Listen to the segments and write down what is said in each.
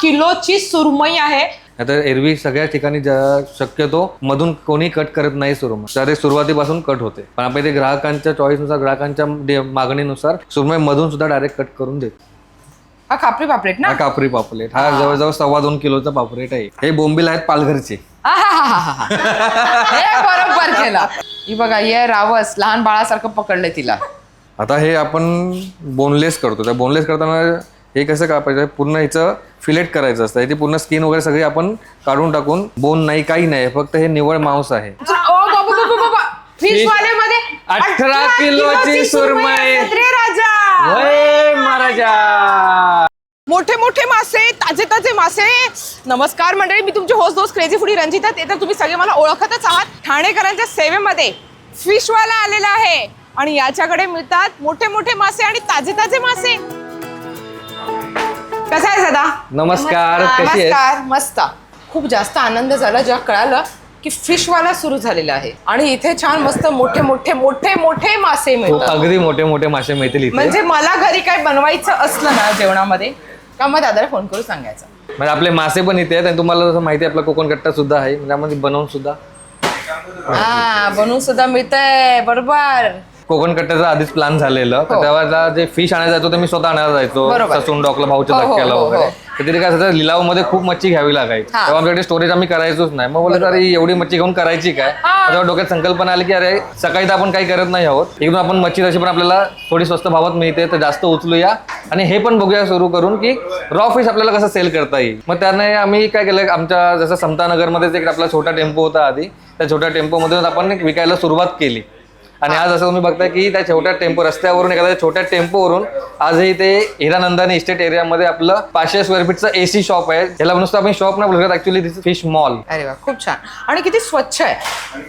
किलोची सुरमई आहे. आता एरवी सगळ्या ठिकाणी ज्या- शक्यतो मधून कोणी कट करत नाही सुरमई. तर ते सुरुवातीपासून कट होते. पण आपण इथे ग्राहकांच्या चॉईसनुसार ग्राहकांच्या डे- मागणीनुसार सुरमई मधून सुद्धा डायरेक्ट कट करून देतो. हा खापरी पापलेट ना? हा कापरी पापलेट. हा जवळजवळ सव्वा दोन किलोचा पापलेट आहे. हे बोंबील आहेत पालघरचे. आहाहाहा. हे बरोबर केलं. ही बघा ये रावस. लहान बाळासारखं पकडलंय तिला. आता हे आपण बोनलेस करतो. त्या बोनलेस करताना हे कसं कापायचं? पूर्ण ह्याचं फिलेट करायचं असतं. ह्याची पूर्ण स्किन वगैरे सगळी आपण काढून टाकून बोन नाही काही नाही फक्त हे निवळ मांस आहे. ओ बाबा बाबा बाबा फिश वाल्यामध्ये 18 किलोची सुरमई. राजा. वय महाराजा. मोठे मोठे मासे ताजे ताजे मासे. नमस्कार मंडळी मी तुमची होस्ट दोस्त क्रेझी फुडी रंजिता. ते तर तुम्ही सगळे मला ओळखतच आहात. ठाणेकरांच्या सेवेमध्ये फिशवाला आलेला आहे. आणि याच्याकडे मिळतात मोठे मोठे मासे आणि ताजे ताजे मासे. दादा. नमस्कार कशी नमस्कार मस्त. खूप जास्त आनंद झाला जेव्हा कळालं की फिशवाला सुरू झालेला आहे. आणि इथे छान मस्त मोठे मोठे मोठे मोठे मासे मिळतात. अगदी मोठे मोठे मासे मिळतील इथे. म्हणजे मला घरी काय बनवायचं असलं ना जेवणामध्ये का मग दादाला फोन करून सांगायचं. म्हणजे आपले मासे पण इथे आहेत आणि तुम्हाला जसं माहिती आहे आपला कोकण कट्टा सुद्धा आहे. म्हणजे आपण बनवून सुद्धा हा बनवून सुद्धा मिळतंय. बरोबर. कोकण कट्ट्याचा आधीच प्लॅन झालेलं. तर हो. तेव्हा जे फिश आणायला जायचो ते मी स्वतः आणायला जायचो. ससून डॉकला भाऊच्या हो, हो, धक्क्याला वगैरे. तर तिथे काय असायचं लिलावमध्ये खूप मच्छी घ्यावी लागायची. तेव्हा आमच्याकडे स्टोरेज आम्ही करायचोच नाही. मग बोलत अरे एवढी मच्छी घेऊन करायची काय. तेव्हा डोक्यात संकल्पना आली की अरे सकाळी तर आपण काही करत नाही आहोत. एकदम आपण मच्छी तशी पण आपल्याला थोडी स्वस्त भावात मिळते तर जास्त उचलूया. आणि हे पण बघूया सुरू करून की रॉ फिश आपल्याला कसं सेल करता येईल. मग त्याने आम्ही काय केलं आमच्या जसं समतानगरमध्येच एक आपला छोटा टेम्पो होता आधी. त्या छोट्या टेम्पोमधून आपण विकायला सुरुवात केली. आणि आज असं तुम्ही बघताय की त्या छोट्या टेम्पो रस्त्यावरून एखाद्या छोट्या टेम्पोवरून आजही ते हिरानंदानी इस्टेट एरियामध्ये आपलं पाचशे स्क्वेअर फीटचं एसी शॉप आहे. याला नुसतं आपण शॉप नाही बोलत ऍक्च्युली दिस फिश मॉल अरे वा खूप छान. आणि किती स्वच्छ आहे.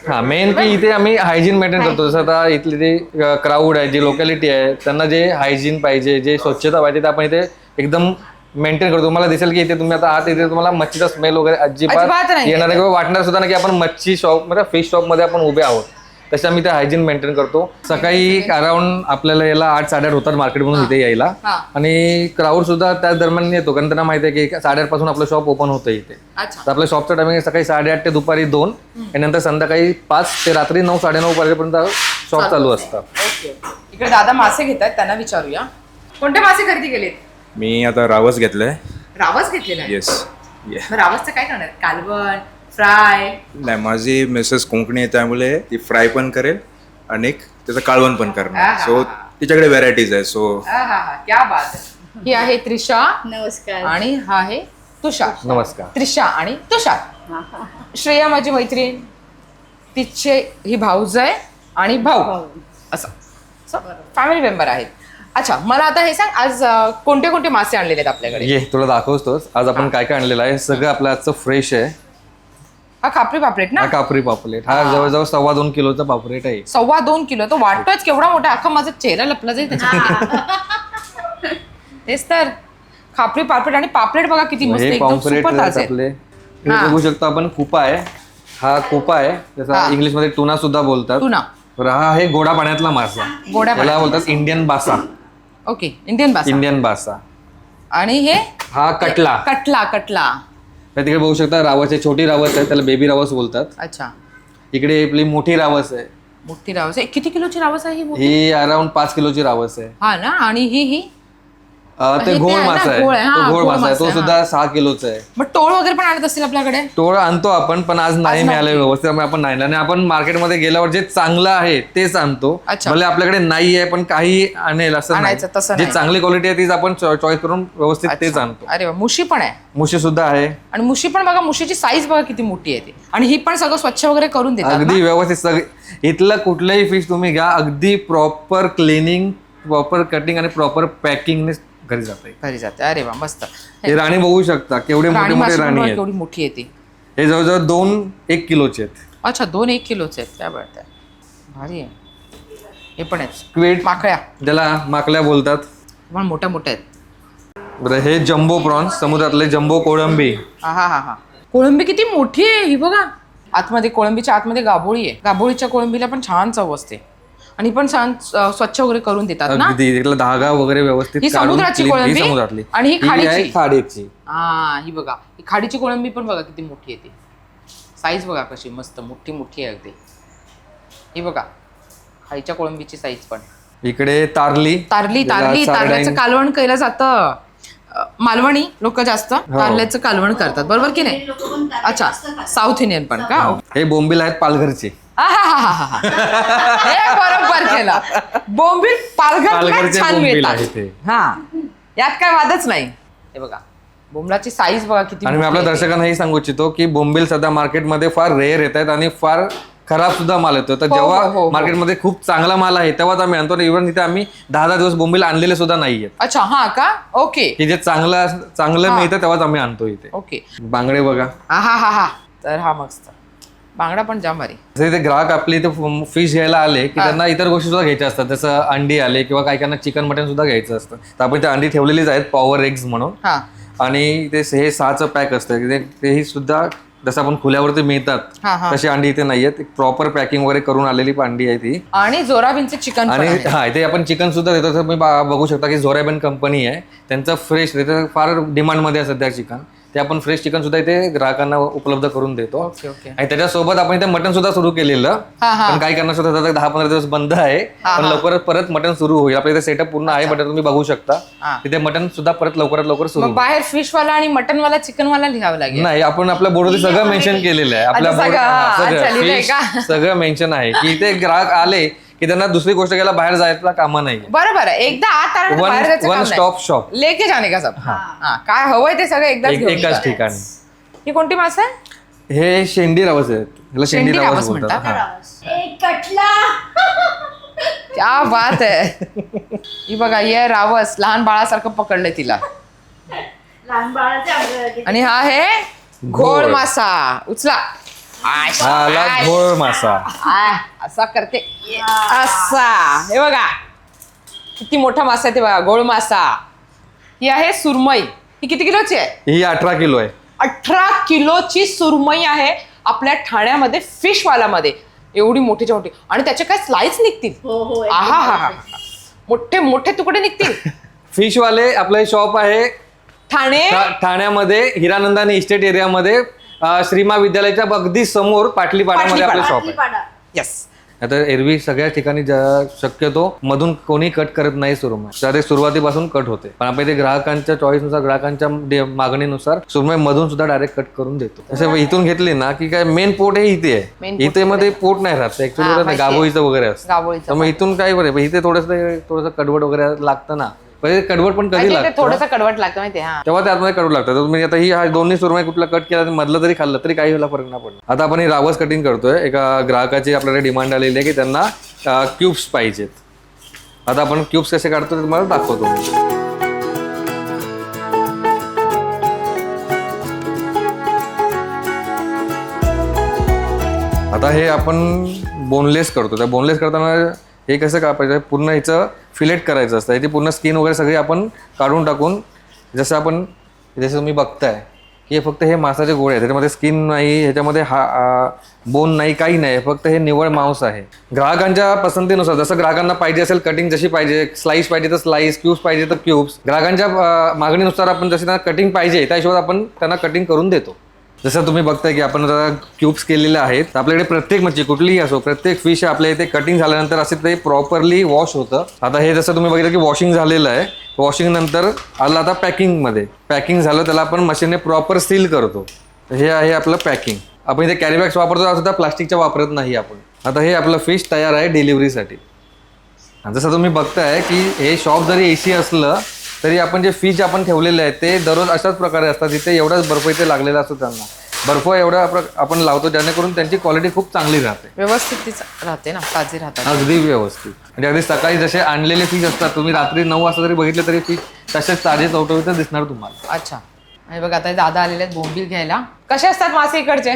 हा मेन की इथे आम्ही हायजीन मेंटेन करतो. जसं आता इथली जे क्राऊड आहे जी लोकॅलिटी आहे त्यांना जे हायजीन पाहिजे जे स्वच्छता पाहिजे ते आपण इथे एकदम मेंटेन करतो. तुम्हाला दिसेल की इथे तुम्ही आता आत इथे तुम्हाला मच्छीचा स्मेल वगैरे अजिबात येणार किंवा वाटणार सुद्धा नाही की आपण मच्छी शॉप म्हणजे फिश शॉपमध्ये आपण उभे आहोत. तसे आम्ही ते हायजीन मेंटेन करतो. सकाळी अराउंड आपल्याला यायला आठ साडेआठ होतात मार्केटमधून इथे यायला. हा. आणि क्राऊड सुद्धा त्या दरम्यान येतो कारण त्यांना माहिती आहे की साडेआठपासून आपलं शॉप ओपन होतं इथे. अच्छा. तर आपल्या शॉपचं टायमिंग सकाळी साडेआठ ते दुपारी दोन आणि नंतर संध्याकाळी पाच ते रात्री नऊ साडेनऊ वाजेपर्यंत शॉप चालू असतं. ओके इकडे दादा मासे घेत आहेत त्यांना विचारूया. कोणते मासे खरेदी केलेत? मी आता रावस घेतलंय. रावस घेतलेला आहे? येस मग रावसचं काय करणार? कालवण फ्राय. नाही माझी मिसेस कोंकणी आहे त्यामुळे ती फ्राय पण करेल आणि एक त्याचं कालवण पण करणार. आहा. सो तिच्याकडे व्हरायटीज आहे सो क्या बात आहे. ही आहे त्रिशा. नमस्कार. आणि हा आहे तुषार. नमस्कार. त्रिशा आणि तुषार. श्रेया माझी मैत्रीण तिचे ही भाऊज आहे आणि भाऊ. असं. फॅमिली मेंबर आहेत. अच्छा मला आता हे सांग आज अं, कोणते कोणते मासे आणलेले आहेत आपल्याकडे? ये तुला दाखवतोच. आज आपण काय काय आणलेलं आहे? सगळं आपलं आजचं फ्रेश आहे. हा खापरी पापलेट ना? हा कापरी पापलेट. हा जवळजवळ सव्वा दोन किलोचा पापलेट आहे. सव्वा दोन किलो. तो वाटतोच केवढा मोठा. अख्खा माझा चेहरा लपला जाईल त्याच्या तेच तर. खापरी पापलेट आणि पापलेट बघा किती मस्त हे एकदम पॉम्पलेट सुपर ताजे. आपले. हे बघू शकतो आपण कुपा आहे. हा कुपा आहे. त्याचा हा. इंग्लिशमध्ये टुना सुद्धा बोलतात. टुना. तर हा आहे गोडा पाण्यातला मासा. गोड्या त्याला बोलतात इंडियन बासा. ओके इंडियन बासा. इंडियन बासा. आणि हे? हा कटला. कटला कटला. तर तिकडे बघू शकता रावस आहे छोटी रावस आहे त्याला बेबी रावस बोलतात. अच्छा. इकडे आपली मोठी रावस आहे. मोठी रावस आहे. किती किलोची रावस आहे ही मोठी? ही अराउंड पाच किलोची रावस आहे. हा ना? आणि ही ही हे? ते ते घोळ मासा आहे. तो घोळ मासा आहे. तो सुद्धा सहा किलोचा आहे. मग टोळ वगैरे पण आणत असतील आपल्याकडे? टोळ आणतो आपण पण आज नाही मिळालं व्यवस्थित. त्यामुळे आपण नाही. आणि आपण मार्केटमध्ये गेल्यावर जे चांगलं आहे तेच आणतो. भले आपल्याकडे नाही आहे पण काही आणेल असं नाही. जे. चांगली क्वालिटी आहे तीच आपण चॉईस करून व्यवस्थित तेच आणतो. अरे मुशी पण आहे. मुशी सुद्धा आहे. आणि मुशी पण बघा मुशीची साईज बघा किती मोठी आहे ती. आणि ही पण सगळं स्वच्छ वगैरे करून देतात ना? अगदी व्यवस्थित. सगळे इथलं कुठलंही फिश तुम्ही घ्या. अगदी प्रॉपर क्लिनिंग प्रॉपर कटिंग आणि प्रॉपर पॅकिंगने घरी जाते घरी जाते. अरे वा मस्त. हे राणी बघू शकता केवढे मोठे राणी मोठे माशी राणी बघा आहेत. केवढी मोठी आहे ती. हे जवळजवळ दोन एक किलोचे आहेत. अच्छा दोन एक किलोचे आहेत. त्या बघा भारी आहे. हे पण आहेत. स्क्वेट माकड्या ज्याला माकल्या बोलतात. पण मोठ्या मोठ्या आहेत. बरं हे जम्बो प्रॉन्स समुद्रातले जम्बो कोळंबी. हा हा हा हा. कोळंबी किती मोठी आहे ही बघा. आतमध्ये कोळंबीच्या आतमध्ये गाभोळी आहे. गाभोळीच्या कोळंबीला पण छान चव असते. आणि पण छान स्वच्छ वगैरे करून देतात ना? अगदी धागा वगैरे व्यवस्थित ही काढून समुद्राची clean- कोळंबी? ही समुद्रातली. आणि ही आहे खाडीची? खाडीची. हा ही बघा. ही खाडीची कोळंबी पण बघा किती मोठी येते साईज बघा कशी मस्त मोठी मोठी आहे अगदी. ही बघा. खाडीच्या कोळंबीची साईज पण. इकडे तारली. तारली ज्याला तारली. सारडाईन- तारल्याचं कालवण केलं जातं. अ, मालवणी लोक जास्त तारल्याचं कालवण करतात. बरोबर की नाही? अच्छा साऊथ इंडियन पण का? हे बोंबील आहेत पालघरचे. हे बरोबर केलं. बोंबील पालघर पालघरचे छान बोंबील आहे मिळतात ते. हा. यात काय वादच नाही. हे बघा बोंबलाची साईज बघा किती आणि मी मोठी आपल्या आहे. दर्शकांना हे सांगू इच्छितो की बोंबील सध्या मार्केटमध्ये फार रेअर येत आहेत आणि फार खराब सुद्धा माल येतो तर हो, हो, हो, जेव्हा हो. मार्केटमध्ये खूप चांगला माल आहे तेव्हाच आम्ही आणतो इव्हन तिथे आम्ही दहा दहा दिवस बोंबील आणलेले सुद्धा नाहीयेत अच्छा हा का? ओके की जे चांगलं चांगलं मिळतं तेव्हाच आम्ही आणतो इथे. ओके बांगडे बघा. हा हा हा हा तर हा मस्त. बांगडा पण जाम भारी. जसे ते ग्राहक आपले इथे फिश घ्यायला आले की त्यांना इतर गोष्टी सुद्धा घ्यायच्या असतात. जसं अंडी आले किंवा काही काहींना चिकन मटन सुद्धा घ्यायचं असतं. तर आपण ते अंडी ठेवलेलीच आहेत पॉवर एग्स म्हणून. हा. आणि ते हे सहाचं पॅक असतं. ते- तेही सुद्धा जसं आपण खुल्यावरती मिळतात हा हा. तशी अंडी इथे नाहीयेत. प्रॉपर पॅकिंग वगैरे करून आलेली अंडी आहे ती. आणि जोराबीनचे चिकन आणि हा इथे आपण चिकन सुद्धा देतो. तर तुम्ही बा- बघू शकता की झोराबेन कंपनी आहे. त्यांचं फ्रेश फार डिमांडमध्ये आहे सध्या चिकन ते आपण फ्रेश चिकन सुद्धा इथे ग्राहकांना उपलब्ध करून देतो. Okay okay. आणि त्याच्यासोबत आपण इथे मटन सुद्धा सुरू केलेलं. हा हा. पण काही सुद्धा दहा पंधरा दिवस बंद आहे. पण लवकरच परत मटन सुरू होईल. आपल्या इथे सेटअप पूर्ण आहे मटन तुम्ही बघू शकता. हा. तिथे मटन सुद्धा परत लवकरात लवकर सुरू मग बाहेर फिश वाला आणि मटन वाला चिकन वाला लिहावं लागेल. नाही आपण आपल्या बोर्डवरती सगळं मेन्शन केलेलं आहे. आपल्या अच्छा, board- सगळं, हा, सगळं लिहिलंय Fish का? सगळं मेन्शन आहे. की इथे ग्राहक आले की त्यांना दुसरी गोष्ट घ्यायला बाहेर जायला कामा नाही बरोबर आहे. एकदा आत आलं तर वन बाहेर जायचं वन काम नाही. स्टॉप शॉप लेके जाणे का सब हा. काय हवंय ते सगळं एकदाच घेऊन एकाच जा. ठिकाणी. ही कोणती मास आहे हे शेंडी रावस आहेत. ह्याला शेंडी शेंडी रावस म्हणतात? हा. एक कटला. क्या बात आहे. ही बघा ये रावस. लहान बाळासारखं पकडलंय तिला. लहान बाळाचे आणि हा आहे घोळ मासा. उचला. आला आय, घोळ मासा. आय, असा करते. असा. हे बघा. किती मोठा मासा आहे ते बघा गोळ मासा. ही आहे सुरमई. ही किती किलोची आहे? ही अठरा किलो आहे. अठरा किलोची सुरमई आहे आपल्या ठाण्यामध्ये फिशवालामध्ये. एवढी मोठीच्या मोठी आणि त्याचे काय स्लाइस निघतील? हो हो आहा हा हा. मोठे मोठे तुकडे निघतील? फिश वाले आपलं शॉप आहे ठाणे. ठा- ठाण्यामध्ये हिरानंदानी इस्टेट एरियामध्ये श्रीमा विद्यालयाच्या अगदी समोर पाटलीपाड्यामध्ये आपलं शॉप आहे. यस आता एरवी सगळ्या ठिकाणी ज्या- शक्यतो मधून कोणी कट करत नाही सुरमई तर ते सुरुवातीपासून कट होते. पण आपण इथे ग्राहकांच्या चॉईसनुसार ग्राहकांच्या डे- मागणीनुसार सुरमई मधून सुद्धा डायरेक्ट कट करून देतो. जसं इथून घेतली ना की काय मेन पोट हे इथे Main आहे इथे मध्ये पोट नाही राहत. ऍक्च्युली माहिती. गाभोईचं वगैरे असतं. गावळीचं तर मग इथून काय बरं इथे थोडस थोडंसं कडवट वगैरे लागतं ना. पहिले कडवट पण कधी लागतं? थोडस कडवट लागतं माहिती हा. तेव्हा ते आतमध्ये कडू लागतात तर तुम्ही आता ही हा दोन्ही सुरमई कुठला कट केला मधलं तरी खाल्लं तरी काही वेळेला फरक नाही पडणार. आता आपण ही रावस कटिंग करतोय. एका ग्राहकाची आपल्याला डिमांड आलेली आहे की त्यांना क्यूब्स पाहिजेत. आता आपण क्यूब्स कसे काढतो ते तुम्हाला दाखवतो. आता हे आपण बोनलेस करतो त्या बोनलेस करताना हे कसं कापायचं? पूर्ण ह्याचं फिलेट करायचं असतं. ते पूर्ण स्किन वगैरे सगळी आपण काढून टाकून जसं आपण जसं तुम्ही बघताय की हे फक्त हे मासाचे गोळे आहेत. त्याच्यामध्ये स्किन नाही ह्याच्यामध्ये हा बोन नाही काही नाही. फक्त हे निवळ मांस आहे. ग्राहकांच्या पसंतीनुसार जसं ग्राहकांना पाहिजे असेल कटिंग जशी पाहिजे स्लाईस पाहिजे तर स्लाईस क्यूब्स पाहिजे तर क्यूब्स ग्राहकांच्या मागणीनुसार आपण जशी त्यांना कटिंग पाहिजे त्या हिशोबात आपण त्यांना कटिंग करून देतो. जसं तुम्ही बघताय की आपण आता क्यूब्स केलेले आहेत आपल्याकडे प्रत्येक मच्छी कुठलीही असो प्रत्येक फिश आपल्या इथे कटिंग झाल्यानंतर असे ते प्रॉपरली वॉश होतं. आता हे जसं तुम्ही बघितलं की वॉशिंग झालेलं आहे. वॉशिंग नंतर आलं आता पॅकिंगमध्ये पॅकिंग झालं त्याला आपण मशीनने प्रॉपर सील करतो. हे आहे आपलं पॅकिंग आपण इथे कॅरीबॅग्स वापरतो सुद्धा प्लास्टिकच्या वापरत नाही आपण. आता हे आपलं फिश तयार आहे डिलिव्हरीसाठी जसं तुम्ही बघताय की हे शॉप जरी एसी असलं तरी आपण जे फिश आपण ठेवलेले आहेत ते दररोज अशाच प्रकारे असतात. इथे एवढाच बर्फ इथे लागलेला असतो त्यांना. बर्फ एवढा आपण लावतो जेणेकरून त्यांची क्वालिटी खूप चांगली राहते. व्यवस्थित तीच राहते ना ताजी राहतात. अगदी व्यवस्थित. म्हणजे अगदी सकाळी जसे आणलेले फिश असतात तुम्ही रात्री नऊ वाजता जरी बघितले तरी फिश तसेच ताजे चौटवीत दिसणार तुम्हाला. अच्छा. आणि बघ आता हे दादा आलेले आहेत बोंबील घ्यायला. कसे असतात मासे इकडचे?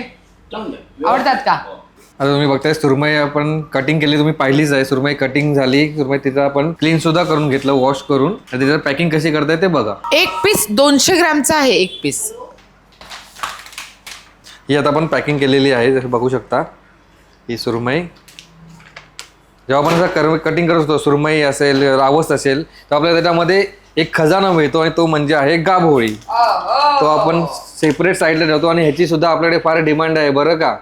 आवडतात का? आता तुम्ही बघताय सुरमई आपण कटिंग केली तुम्ही पाहिलीच आहे. सुरमई कटिंग झाली सुरमई तिथं आपण क्लीन सुद्धा करून घेतलं वॉश करून. आणि त्याच्यात पॅकिंग कशी करताय ते बघा. एक पीस दोनशे ग्रॅमचा आहे एक पीस ही आता आपण पॅकिंग केलेली आहे जसं बघू शकता. ही सुरमई. जेव्हा आपण असं कटिंग करत असतो सुरमई असेल रावस असेल तर आपल्याला त्याच्यामध्ये एक खजाना मिळतो आणि तो म्हणजे आहे गाभोळी. तो आपण सेपरेट साईडला ठेवतो आणि ह्याची सुद्धा आपल्याकडे फार डिमांड आहे बरं का?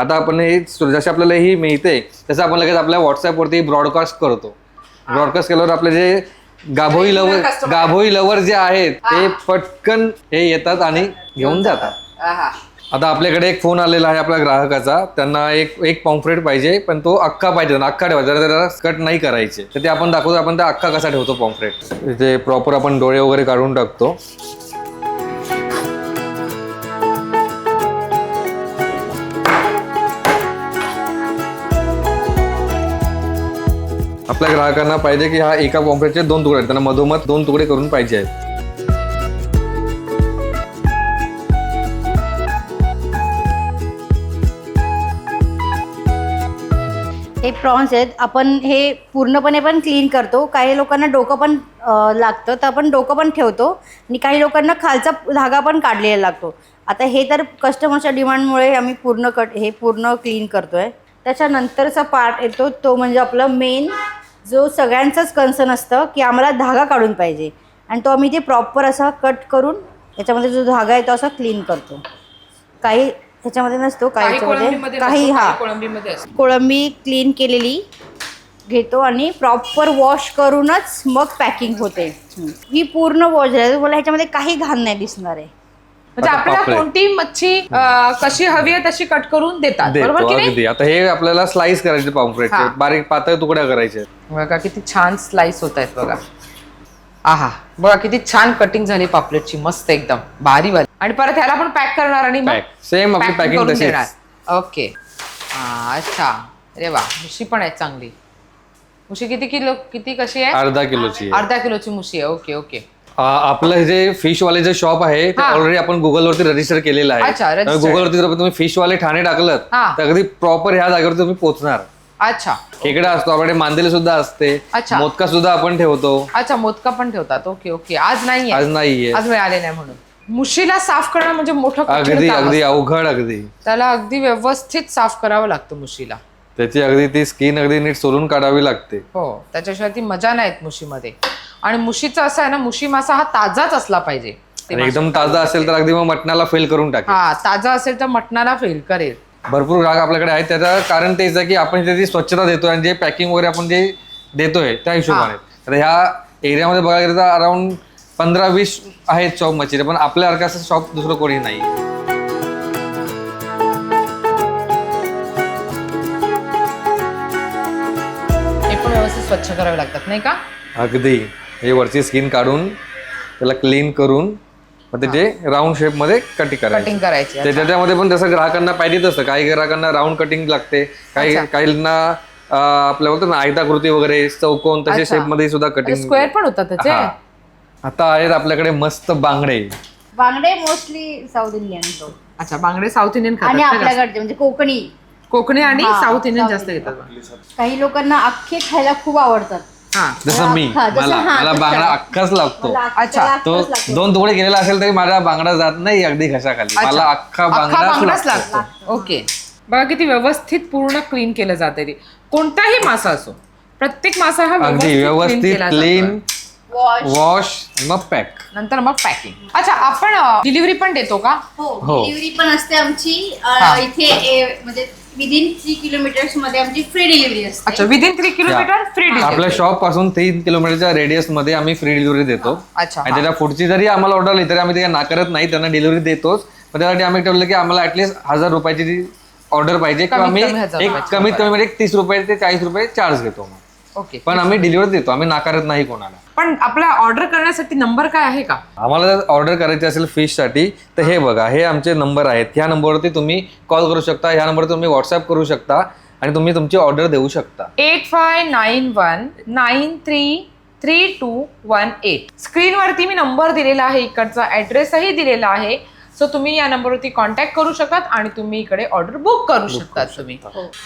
आता आपण हे जसे आपल्याला ही मिळते तसं आपण लगेच आपल्या व्हॉट्सअपवरती ब्रॉडकास्ट करतो. ब्रॉडकास्ट केल्यावर आपले जे गाभोई लवर. गाभोई लवर जे आहेत ते पटकन हे येतात आणि घेऊन जातात. आता आपल्याकडे एक फोन आलेला आहे आपल्या ग्राहकाचा. त्यांना एक एक पॉम्फ्रेट पाहिजे पण तो अख्खा पाहिजे. अख्खा ठेवायचा. जरा त्याला कट नाही करायचे. तर ते आपण दाखवतो आपण त्या अख्खा कसा ठेवतो पॉम्फ्रेट ते प्रॉपर आपण डोळे वगैरे काढून टाकतो. आपल्या ग्राहकांना पाहिजे की हा एका पॉम्पलेटचे दोन तुकडे आहेत. त्यांना मधोमध दोन तुकडे करून पाहिजे आहेत. हे प्रॉन्स आहेत. आपण हे पूर्णपणे पण क्लीन करतो. काही लोकांना डोकं पण लागतं. तर आपण डोकं पण ठेवतो. आणि काही लोकांना खालचा धागा पण काढलेला लागतो. आता हे तर कस्टमरच्या डिमांडमुळे आम्ही पूर्ण कट हे पूर्ण क्लीन करतो आहे त्याच्यानंतरचा पार्ट येतो. तो म्हणजे आपलं मेन जो सगळ्यांचाच कन्सर्न असतं की आम्हाला धागा काढून पाहिजे. आणि तो आम्ही ते प्रॉपर असा कट करून त्याच्यामध्ये जो धागा आहे तो असा क्लीन करतो. काही ह्याच्यामध्ये नसतो काही काही ह्याच्यामध्ये काही हा. कोळंबीमध्ये. कोळंबी क्लीन केलेली घेतो आणि प्रॉपर वॉश करूनच मग पॅकिंग होते. ही पूर्ण वॉश आहे. मला ह्याच्यामध्ये काही घाण नाही दिसणार आहे. म्हणजे आता आपल्याला पापलेट. कोणती मच्छी अं, कशी हवी आहे तशी कट करून देतात बरोबर देतो की नाही? अगदी आता हे आपल्याला स्लाइस करायचे पॉम्फ्रेटचे हा. बारीक पातळ तुकड्या करायचे. बघा किती छान स्लाइस होत आहेत बघा. आहा बघा किती छान कटिंग झाली पापलेटची मस्त एकदम. भारी वाली आणि परत ह्याला पण पॅक करणार आणि Pack. Same आपली packing तशीच. ओके अच्छा. अरे वा मुशी पण आहे चांगली. मुशी किती किलो किती कशी आहे? अर्धा किलोची आहे. अर्धा किलोची मुशी आहे. ओके ओके आ, आपलं जे फिश वाले जे शॉप आहे ते हा. ऑलरेडी आपण गुगल वरती रजिस्टर केलेलं अच्छा, आहे. गुगल वरती जर तुम्ही फिश वाले ठाणे टाकलं हा. तर अगदी प्रॉपर ह्या जागेवर तुम्ही पोहोचणार. अच्छा. खेकडा असतो आपल्याकडे मांदेली सुद्धा असते. अच्छा. मोदका सुद्धा आपण ठेवतो. अच्छा मोदका पण ठेवतात. ओके ओके आज नाहीये. आज नाहीये. आज मिळाले नाही म्हणून. मुशीला साफ करणं म्हणजे मोठं कठीण अगदी काम अगदी. अवघड अगदी. त्याला अगदी व्यवस्थित साफ करावं लागतं मुशीला. त्याची अगदी ती स्किन अगदी नीट सोलून काढावी लागते. हो त्याच्याशिवाय ती मजा नाही येत मुशीमध्ये. आणि मुशीचं असं आहे ना मुशी मासा हा ताजाच असला पाहिजे. ते आणि एकदम ताजा असेल तर अगदी मग मटणाला फेल करून टाकेल. हा ताजा असेल तर मटणाला फेल करेल. भरपूर ग्राहक आपल्याकडे आहेत. त्याचं कारण तेच आहे की आपण त्याची स्वच्छता देतोय आणि जे पॅकिंग वगैरे आपण जे देतोय त्या हिशोबाने. तर ह्या एरियामध्ये बघायला गेलं तर अराउंड पंधरा वीस आहेत शॉप मच्छीचे पण आपल्यासारखं असं शॉप दुसरं कोणी नाही. हे पण व्यवस्थित स्वच्छ करावे लागतात नाही का? अगदी. हे वरची स्किन काढून त्याला क्लीन करून मग त्याचे राऊंड शेपमध्ये कटिंग करायचे. कटिंग करायची ते त्याच्यामध्ये पण तसं ग्राहकांना पाहिजे तसं काही ग्राहकांना राऊंड कटिंग लागते काही काहींना अं, आपल्या बोलतो ना आयताकृती वगैरे चौकोन तसे. शेपमध्ये सुद्धा कटिंग स्क्वेअर पण होतात त्याचे? हा. आता आहेत आपल्याकडे मस्त बांगडे. बांगडे मोस्टली साऊथ इंडियन तो अच्छा बांगडे साऊथ इंडियन आणि खातात? आपल्याकडचे म्हणजे कोकणी. कोकणी आणि हा, साऊथ इंडियन जास्त घेतात काही लोकांना अख्खे खायला खूप आवडतात. हा जसं मी जसं मला हा, मला तसं. बांगडा अख्खाच लागतो. मला अच्छा, तो अख्खाच लागतो. दोन तुकडे केलेला असेल तरी माझा बांगडा जात नाही अगदी घशाखाली. अच्छा. मला अख्खा अख्खा बांगडाच बांगडाच लागतो. लागतो. ओके. बघा किती व्यवस्थित पूर्ण क्लीन केलं जाते ते. कोणताही मासा असो प्रत्येक मासा हा अगदी clean व्यवस्थित केला क्लीन. वॉश मग पॅक नंतर मग पॅकिंग अच्छा आपण डिलिव्हरी पण देतो का? हो हो. डिलिव्हरी पण असते आमची. अ, हा. इथे ए, म्हणजे विदिन थ्री किलोमीटर्समध्ये आमची फ्री डिलिव्हरी असते. अच्छा विदिन थ्री किलोमीटर फ्री आपल्या डिलिव्हरी शॉपपासून तीन किलोमीटरच्या रेडियसमध्ये आम्ही फ्री डिलिव्हरी देतो. अच्छा. आणि. त्याच्या पुढची जरी आम्हाला ऑर्डर आली तरी आम्ही ते नाकारत नाही त्यांना डिलिव्हरी देतोच. पण त्यासाठी आम्ही ठेवलं की आम्हाला ऍटलीस्ट हजार रुपयाची ऑर्डर पाहिजे किंवा कमीत आम्ही कमी एक कमीत कमी म्हणजे एक तीस रुपये ते चाळीस रुपये चार्ज घेतो. मग ओके पण आम्ही डिलिव्हरी देतो आम्ही नाकारत नाही कोणाला. पण आपला ऑर्डर करण्यासाठी नंबर काय आहे का? आम्हाला जर ऑर्डर करायची असेल फिशसाठी तर हे बघा हे आमचे नंबर आहेत. ह्या नंबरवरती तुम्ही कॉल करू शकता ह्या नंबरवर तुम्ही व्हॉट्सअप करू शकता आणि तुम्ही तुमची ऑर्डर देऊ शकता. Eight five nine one nine three three two one eight स्क्रीनवरती मी नंबर दिलेला आहे इकडचा ॲड्रेसही दिलेला आहे. सो तुम्ही या नंबरवरती कॉन्टॅक्ट करू शकतात आणि तुम्ही इकडे ऑर्डर बुक करू शकतात तुम्ही.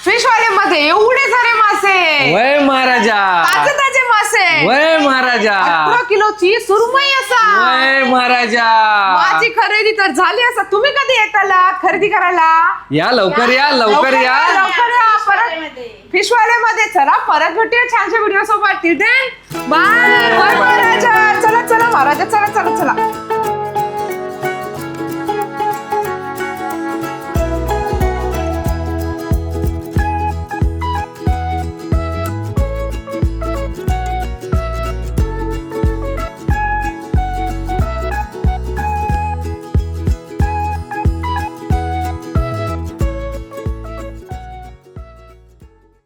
फिश वाले मध्ये एवढे सारे मासे वय महाराजा. ताजे ताजे मासे वय महाराजा. अठरा किलोची सुरमई असा. वय महाराजा. माझी खरेदी तर झाली असा. तुम्ही कधी येताला खरेदी करायला? या लवकर या लवकर या लवकर या. परत फिशवाले मध्ये चला परत भेटूया छानशा व्हिडिओ सोबत. तिथे बाय बाय महाराजा. चला चला महाराजा. चला चला चला.